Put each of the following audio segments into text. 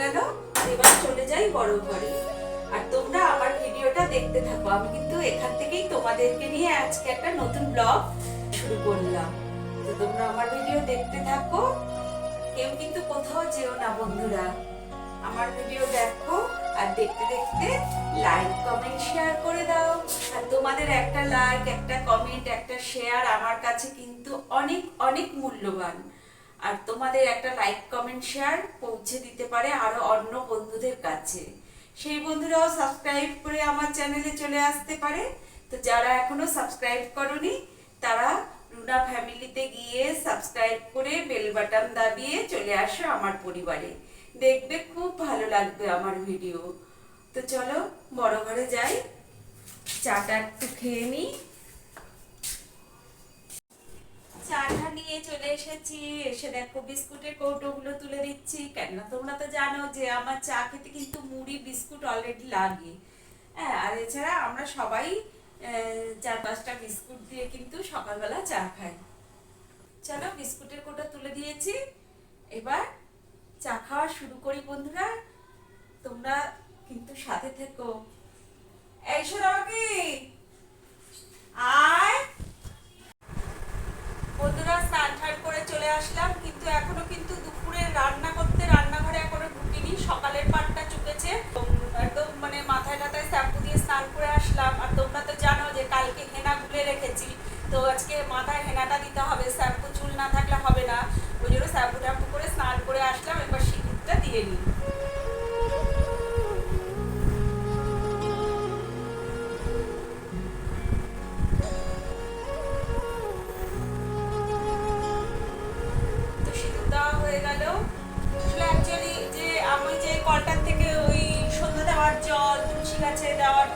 গেল আর এবার চলে যাই বড় ঘরে। আর তোমরা আমার ভিডিওটা দেখতে থাকো। আমি কিন্তু এখান থেকেই তোমাদেরকে নিয়ে আজকে একটা নতুন ব্লগ শুরু করলাম। তো তোমরা আমার ভিডিও দেখতে থাকো। কেউ কিন্তু কোথাও যেও না, বন্ধুরা। আমার ভিডিও দেখো আর দেখতে দেখতে লাইক কমেন্ট শেয়ার করে দাও। আর তোমাদের একটা লাইক একটা কমেন্ট একটা শেয়ার আমার কাছে কিন্তু অনেক অনেক মূল্যবান। আর তোমাদের একটা লাইক কমেন্ট শেয়ার পৌঁছে দিতে পারে আরও অন্য বন্ধুদের কাছে। সেই বন্ধুরাও সাবস্ক্রাইব করে আমার চ্যানেলে চলে আসতে পারে। তো যারা এখনও সাবস্ক্রাইব করনি, তারা রুনা ফ্যামিলিতে গিয়ে সাবস্ক্রাইব করে বেল বাটন দাবিয়ে চলে আসো আমার পরিবারে। দেখবে খুব ভালো লাগবে আমার ভিডিও তো চলো বড় ঘরে যাই, চাটা একটু খেয়ে নিই। চাটা নিয়ে চলে এসেছি। এসে দেখো বিস্কুটের কৌটোগুলো তুলে দিচ্ছি। কেননা তোমরা তো জানো যে আমার চা খেতে কিন্তু মুড়ি, বিস্কুট অলরেডি লাগে। হ্যাঁ আর এছাড়া আমরা সবাই চার পাঁচটা বিস্কুট দিয়ে কিন্তু সকালবেলা চা খাই। চলো বিস্কুটের কোটা তুলে দিয়েছি। এবার চা খাওয়া শুরু করি বন্ধুরা। তোমরা কিন্তু সাথে থেকো। এই সোনামাকি আয়। বন্ধুরা স্নান ঠান করে চলে আসলাম, কিন্তু এখনও কিন্তু দুপুরে রান্না করতে রান্নাঘরে এখনও ঢুকিনি। সকালের পাটটা চুকেছে একদম মানে মাথায় টাথায় শ্যাম্পু দিয়ে স্নান করে আসলাম। আর তোমরা তো জানো যে কালকে হেনা গুলে রেখেছি। তো আজকে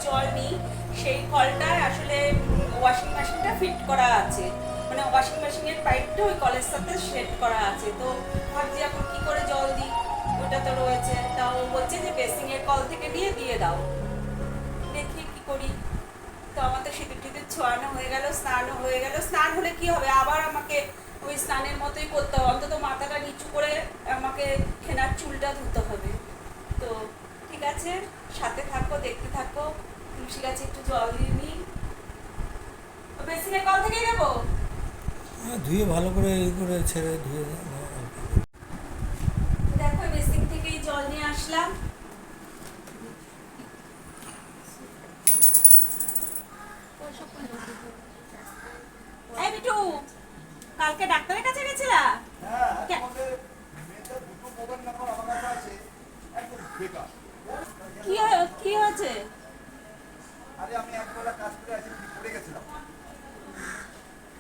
জল নিই, সেই কলটায় আসলে ওয়াশিং মেশিনটা ফিট করা আছে। মানে ওয়াশিং মেশিনের পাইপটা ওই কলের সাথে সেট করা আছে। তো ভাবছি এখন কি করে জল দিই? ওটা তো রয়েছে। তাও ও বলছে যে বেসিংয়ের কল থেকে নিয়ে দিয়ে দাও। দেখি কি করি। তো আমার তো সিঁদুর টিঁদুর ছোঁয়ানো হয়ে গেল, স্নানও হয়ে গেল। স্নান হলে কি হবে? আবার আমাকে ওই স্নানের মতোই করতে হবে। অন্তত মাথাটা নিচু করে আমাকে খেনার চুলটা ধুতে হবে তো ঠিক আছে সাথে থাকো দেখতে থাকো তুলসী গাছে একটু জল দিয়ে নিই বেসিনের কল থেকেই দেবো হ্যাঁ, ধুয়ে ভালো করে এই করে ছেড়ে ধুয়ে দেখো বেসিন থেকেই জল নিয়ে আসলাম। এই বিটু কালকে ডাক্তারের কাছে গেছিলা? আছে, হয়ে- কি হয়েছে? আরে আমি একবেলা কাজ করে কি করে গেছিলাম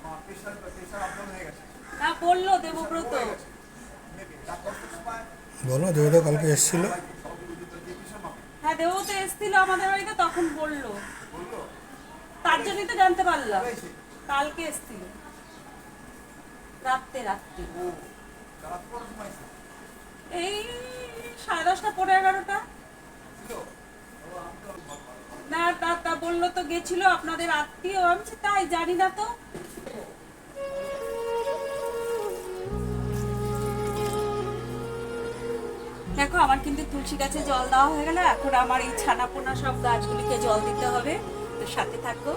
মা, pressure- pressure হয়ে গেছে। না বলল দেবব্রত। বলো দেবতা কালকে এসেছিল। হ্যাঁ দেবও তো এসেছিল আমাদের বাড়িতে তখন বলল। বলল, তার জন্যই তো জানতে পারলাম। কালকে এসেছিল। রাত্রে রাত্রে? এই সাড়ে দশটা পনেরো এগারোটা। না তা তা বলল তো গেছিল আপনাদের আত্মীয়, আমি তাই জানি না তো। দেখো, আমার কিন্তু তুলসী গাছে জল দেওয়া হয়ে গেল। এখন আমার এই ছানা পোনা সব গাছগুলিকে জল দিতে হবে। তো সাথে থাকো,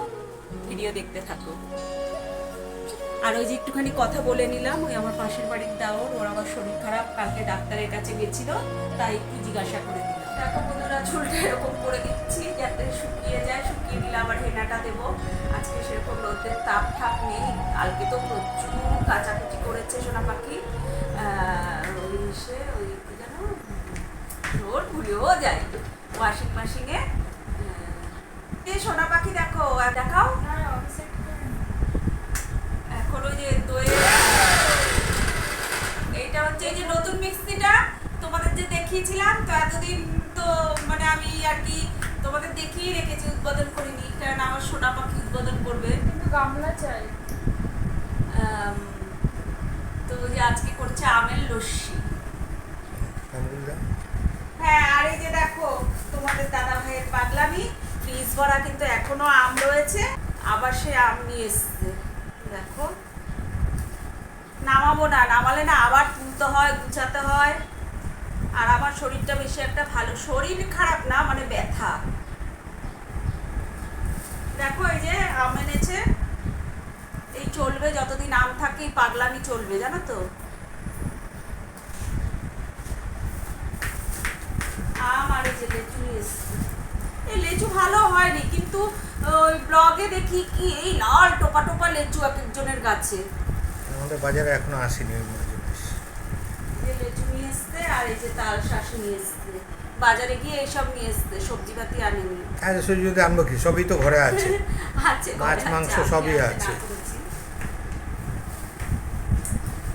ভিডিও দেখতে থাকো। আর ওই যে একটুখানি কথা বলে নিলাম, ওই আমার পাশের বাড়ির দাওর, ওর আবার শরীর খারাপ, কালকে ডাক্তারের কাছে গেছিল, তাই একটু জিজ্ঞাসা করে দিলাম চুলটা এরকম করে দিচ্ছি যাতে শুকিয়ে যায়। শুকিয়ে দিলে আবার হেনাটা দেবো। আজকে সেরকম রোদের তাপ ঠাপ নেই। কালকে তো প্রচুর কাচাকুচি করেছে সোনা পাখি। ওই সে ওই যেন? রোদ ঘুরেও যায়। ওয়াশিং মেশিনে। এই সোনা পাখি দেখো দেখাও। এখন ওই যে দই এইটা হচ্ছে এই যে নতুন মিক্সিটা। তোমাদের যে দেখিয়েছিলাম তো এতদিন মানে আমি আর কি তোমাদের দেখিয়ে রেখেছি উদ্বোধন করিনি কারণ আমার সোনা পাখি উদ্বোধন করবে। কিন্তু গামলা চাই। তো যে আজকে করছে আমের লস্যি। হ্যাঁ আর এই যে দেখো তোমাদের দাদা ভাইয়ের পাগলামি ফ্রিজ ভরা কিন্তু এখনও আম রয়েছে আবার সে আম নিয়ে এসছে। দেখো নামাবো না নামালে না আবার তুলতে হয় গুছাতে হয়। আর আমার শরীরটা বেশি একটা ভালো। শরীর খারাপ না মানে ব্যথা। দেখো, এই যে আম এনেছে। এই চলবে, যতদিন আম থাকে পাগলামি চলবে, জানো তো? আম আর এই যে লেচু। এই লেচু ভালো হয়নি, কিন্তু ওই ব্লগে দেখি কি, এই লাল টোপা টোপা লেচু এক একজনের গাছে। আমাদের বাজারে এখনও আসেনি ওই নিয়ে এসছে আর এই যে তাল শাঁস নিয়ে এসছে। বাজারে গিয়ে এইসব নিয়ে এসছে সবজি পাতি আনেনি যদি আনব কি? সবই তো ঘরে আছে। আছে মাছ, মাংস সবই আছে। করেছি।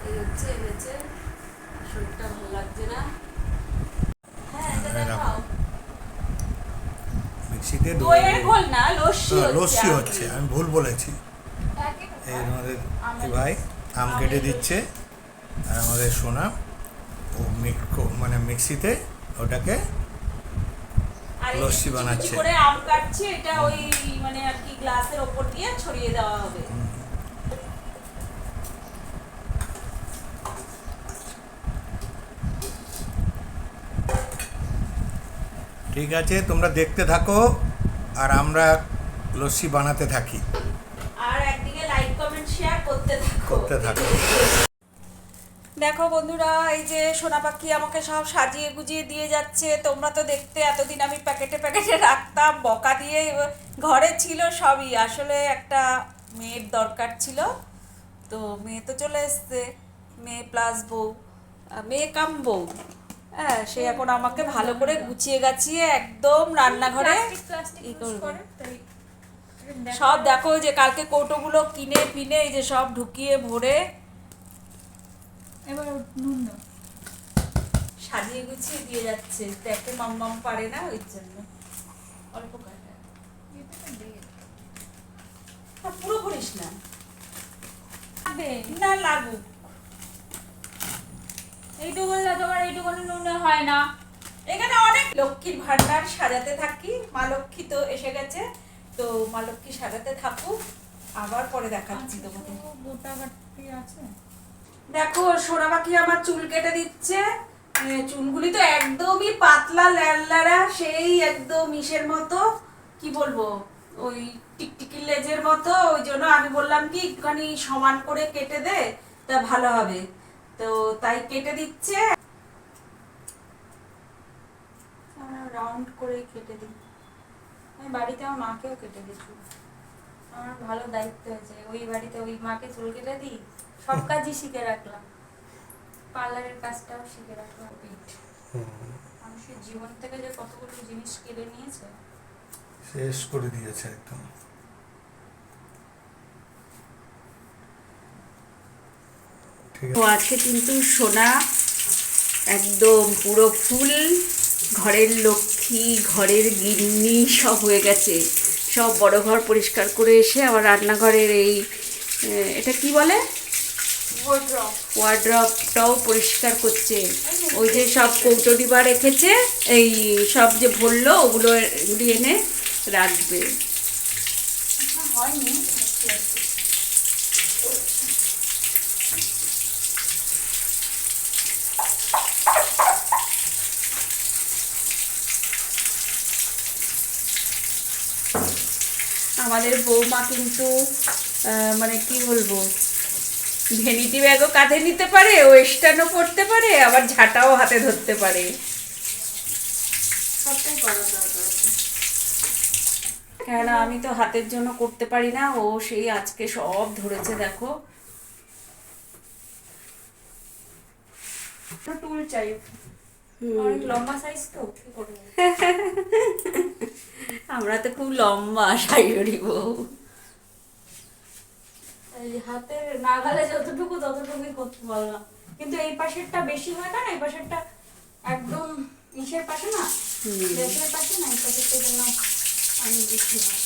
এই হচ্ছে এনেছে শরীরটা ভালো লাগছে না? হ্যাঁ হ্যাঁ, দেখাও। মিক্সিতে ঘোল না লস্যি হ্যাঁ, হচ্ছে লস্যি হচ্ছে আমি ভুল বলেছি। এই আমাদের ভাই আম কেটে দিচ্ছে। আর আমাদের সোনা। মানে মিক্সিতে ওটাকে লস্যি বানাচ্ছে। করে আম কাটছে এটা ওই মানে আর কি গ্লাসের ওপর দিয়ে ছড়িয়ে দেওয়া হবে। ঠিক আছে তোমরা দেখতে থাকো আর আমরা লস্যি বানাতে থাকি। আর একদিকে লাইক কমেন্ট শেয়ার করতে থাকো। করতে থাকো। দেখো বন্ধুরা এই যে সোনা পাখি আমাকে সব সাজিয়ে গুজিয়ে দিয়ে যাচ্ছে। তোমরা তো দেখতে এতদিন আমি প্যাকেটে প্যাকেটে রাখতাম বকা দিয়ে ঘরে ছিল সবই। আসলে একটা মেয়ের দরকার ছিল তো মেয়ে তো চলে এসছে মেয়ে প্লাস বউ মেয়ে কাম বউ। হ্যাঁ সে এখন আমাকে ভালো করে গুছিয়ে গাছিয়ে একদম রান্নাঘরে ই করবে। সব দেখো যে কালকে কৌটোগুলো কিনে পিনে এই যে সব ঢুকিয়ে ভরে এবার নুন দাও সাজিয়ে গুছিয়ে দিয়ে যাচ্ছে। দেখে মাম মাম পারে না ওই জন্য। অল্প কাটা পুরো করিস না। না লাগুক। এইটুকু তোমার এইটুকু নুনে হয় না। এখানে অনেক লক্ষ্মীর ভান্ডার সাজাতে থাকি। মা লক্ষ্মী তো এসে গেছে। তো মা লক্ষ্মী সাজাতে থাকুক। আবার পরে দেখাচ্ছি তোমাদের আচ্ছা, গোটা কাটি আছে? দেখো, সোনা পাখি আমার চুল কেটে দিচ্ছে। চুলগুলি তো একদমই পাতলা ল্যাড়া সেই একদম ইসের মতো, কি বলব, ওই টিকটিকি লেজের মতো, ওই জন্য আমি বললাম কি, একটুখানি সমান করে কেটে দে, তা ভালো হবে। তো তাই কেটে দিচ্ছে। রাউন্ড করে কেটে দিই। আমি বাড়িতে আমার মাকেও কেটে দিচ্ছি আমার ভালো দায়িত্ব হয়েছে। ওই বাড়িতে ওই মাকে চুল কেটে দিই সব কাজই শিখে রাখলাম। পার্লারের কাজটাও শিখে রাখলাম। পিঠ। মানুষের জীবন থেকে যে কতগুলো জিনিস কেড়ে নিয়েছে। শেষ করে দিয়েছে একদম। ঠিক তো আজকে কিন্তু সোনা একদম পুরো ফুল ঘরের লক্ষ্মী ঘরের গিন্নি সব হয়ে গেছে। সব বড় ঘর পরিষ্কার করে এসে আবার রান্নাঘরের এই এটা কি বলে? ওয়ার্ড্রপটাও পরিষ্কার করছে। ওই যে সব কৌটো বা রেখেছে এই সব যে ভরলো ওগুলো এনে রাখবে। হয়নি। আমাদের বৌমা কিন্তু মানে কি বলব ভেনিটি ব্যাগও কাঁধে নিতে পারে ওয়েস্টার্নও পরতে পারে আবার ঝাঁটাও হাতে ধরতে পারে। সবটাই করা দরকার আছে। কেন আমি তো হাতের জন্য করতে পারি না ও সেই আজকে সব ধরেছে দেখো। টুল চাই। অনেক লম্বা সাইজ তো আমরা তো খুব লম্বা শাড়ি বউ। হাতের নাগালে যতটুকু ততটুকুই করতে পারলাম। কিন্তু এই পাশেরটা বেশি হয় না? এই পাশেরটা একদম ইসের পাশে না? দেশের পাশে না? এই পাশেরটা জন্য আমি বেশি হয়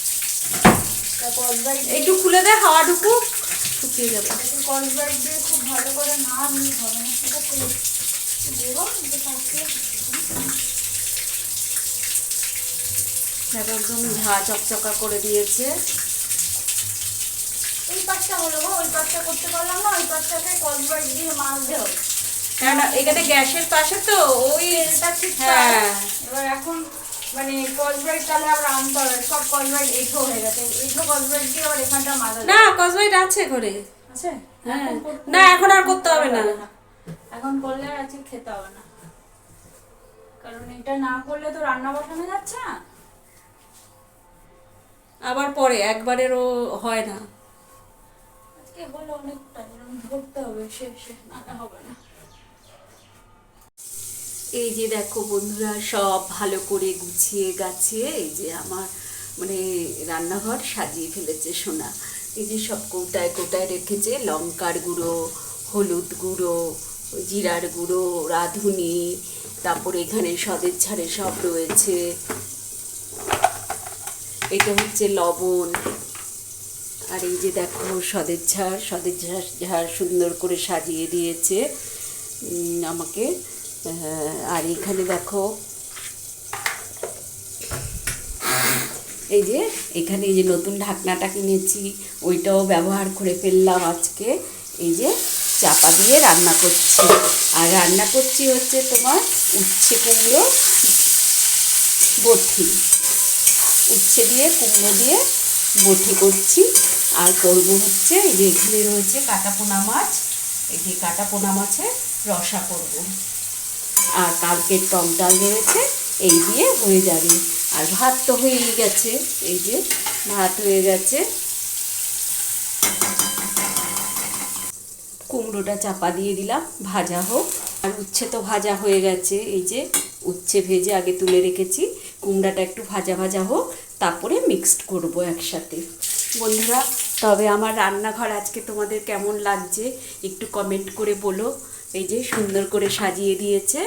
একটু খুলে দে হাওয়া ঢুকু শুকিয়ে যাবে। কসবাই দিয়ে খুব ভালো করে না না সেটা খুলে দেবো দেখো একদম চকচকা করে দিয়েছে। পাশটা হলো গো ওই পাশটা করতে পারলাম না ওই কসবাই দিয়ে মাছ দেও কারণ এখানে গ্যাসের পাশে তো ওই হ্যাঁ। এবার এখন মানে কসব্রাইট তাহলে আবার আনতে হবে সব কসব্রাইট এইঠো হয়ে গেছে। এইঠো কসব্রাইট দিয়ে আবার এখানটা মাজা না কসবাইট আছে ঘরে। আছে? হ্যাঁ। না এখন আর করতে হবে না। এখন করলে আর আজকে খেতে হবে না। কারণ এটা না করলে তো রান্না বসানো যাচ্ছে না। আবার পরে একবারেরও হয় না। আজকে হলো অনেকটা এরকম ধরতে হবে শেষে না হবে না। এই যে দেখো বন্ধুরা সব ভালো করে গুছিয়ে গাছিয়ে এই যে আমার মানে রান্নাঘর সাজিয়ে ফেলেছে সোনা। এই যে সব কৌটায় কৌটায় রেখেছে লঙ্কার গুঁড়ো হলুদ গুঁড়ো জিরার গুঁড়ো, রাঁধুনি, তারপরে এখানে সদের ছাড়ে সব রয়েছে। এটা হচ্ছে লবণ। আর এই যে দেখো সদের ঝাড় সদের ঝাড় সুন্দর করে সাজিয়ে দিয়েছে। আমাকে। আর এখানে দেখো, এই যে এখানে এই যে নতুন ঢাকনাটা কিনেছি, ওইটাও ব্যবহার করে ফেললাম আজকে। এই যে চাপা দিয়ে রান্না করছি। আর রান্না করছি হচ্ছে তোমার উচ্ছে কুমড়ো বথি উচ্ছে দিয়ে, কুমড়ো দিয়ে বটি করছি। আর করব হচ্ছে এই যে এখানে রয়েছে কাটা পোনা মাছ। এই যে কাটা পোনা মাছের রসা করব। আর কালকের টক ডাল রয়েছে, এই দিয়ে হয়ে যাবে। আর ভাত তো হয়েই গেছে, এই যে ভাত হয়ে গেছে। কুমড়োটা চাপা দিয়ে দিলাম, ভাজা হোক। আর উচ্ছে তো ভাজা হয়ে গেছে, এই যে উচ্ছে ভেজে আগে তুলে রেখেছি। কুমড়াটা একটু ভাজা ভাজা হোক, তারপরে মিক্সড করব একসাথে। বন্ধুরা, তবে আমার রান্নাঘর আজকে তোমাদের কেমন লাগছে, একটু কমেন্ট করে বলো। এই যে সুন্দর করে সাজিয়ে দিয়েছে,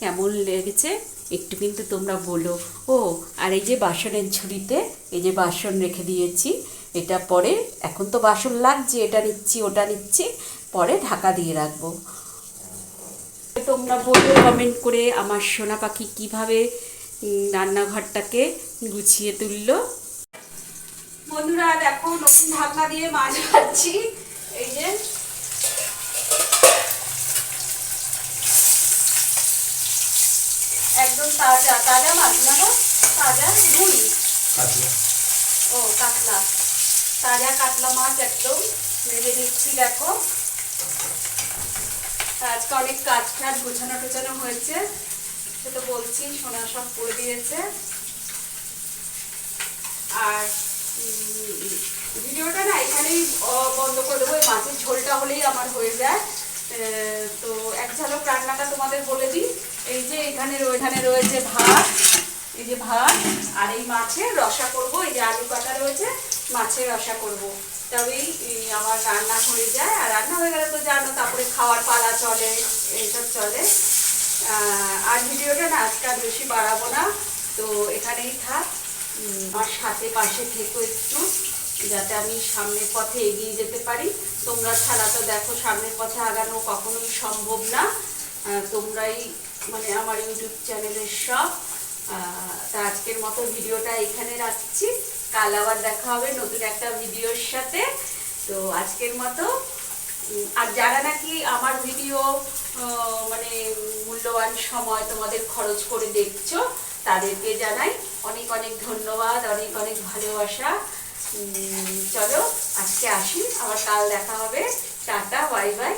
কেমন লেগেছে, একটু কিন্তু তোমরা বলো। ও, আর এই যে বাসনের ঝুড়িতে, এই যে বাসন রেখে দিয়েছি, এটা পরে, এখন তো বাসন লাগছে, এটা নিচ্ছি, ওটা নিচ্ছি। পরে ঢাকা দিয়ে রাখব। তোমরা বলো কমেন্ট করে আমার সোনা পাখি কীভাবে রান্নাঘরটাকে গুছিয়ে তুললো। বন্ধুরা দেখো নতুন ঢাকনা দিয়ে মাছ ভাজছি এই যে। একদম তাজা তাজা মাছ না তাজা রুই? ও কাতলা। তাজা কাতলা মাছ একদম। ভেজে নিচ্ছি দেখো। আজকে অনেক কাজ টাজ গোছানো টোছানো হয়েছে। সেটা বলছি, সোনা সব করে দিয়েছে। আর ভিডিওটা না এখানেই বন্ধ করে দেবো। মাছের ঝোলটা হলেই আমার হয়ে যায়। তো এক ঝালক রান্নাটা তোমাদের বলে দিই। এই যে এখানে এখানে রয়েছে ভাত, এই যে ভাত, আর এই মাছের রসা করব, এই যে আলু কাটা রয়েছে। মাছের রসা করব। তবেই আমার রান্না হয়ে যায়। আর রান্না হয়ে গেলে তো জানো, তারপরে খাওয়ার পালা চলে, এইসব চলে। আর ভিডিওটা না আজকে আর বেশি বাড়াবো না। তো এখানেই থাক। আমার সাথে পাশে থেকো একটু, যাতে আমি সামনের পথে এগিয়ে যেতে পারি। তোমরা ছাড়া তো দেখো, সামনের পথে আগানো কখনোই সম্ভব না। তোমরাই মানে আমার ইউটিউব চ্যানেলের সব। তা আজকের মতো ভিডিওটা এখানে রাখছি। কাল আবার দেখা হবে নতুন একটা ভিডিওর সাথে। তো আজকের মতো আর যারা নাকি আমার ভিডিও মানে মূল্যবান সময় তোমাদের খরচ করে দেখছ, তাদেরকে জানাই অনেক অনেক ধন্যবাদ, অনেক অনেক ভালোবাসা। চলো আজকে আসি, আবার কাল দেখা হবে। Tata, bye bye.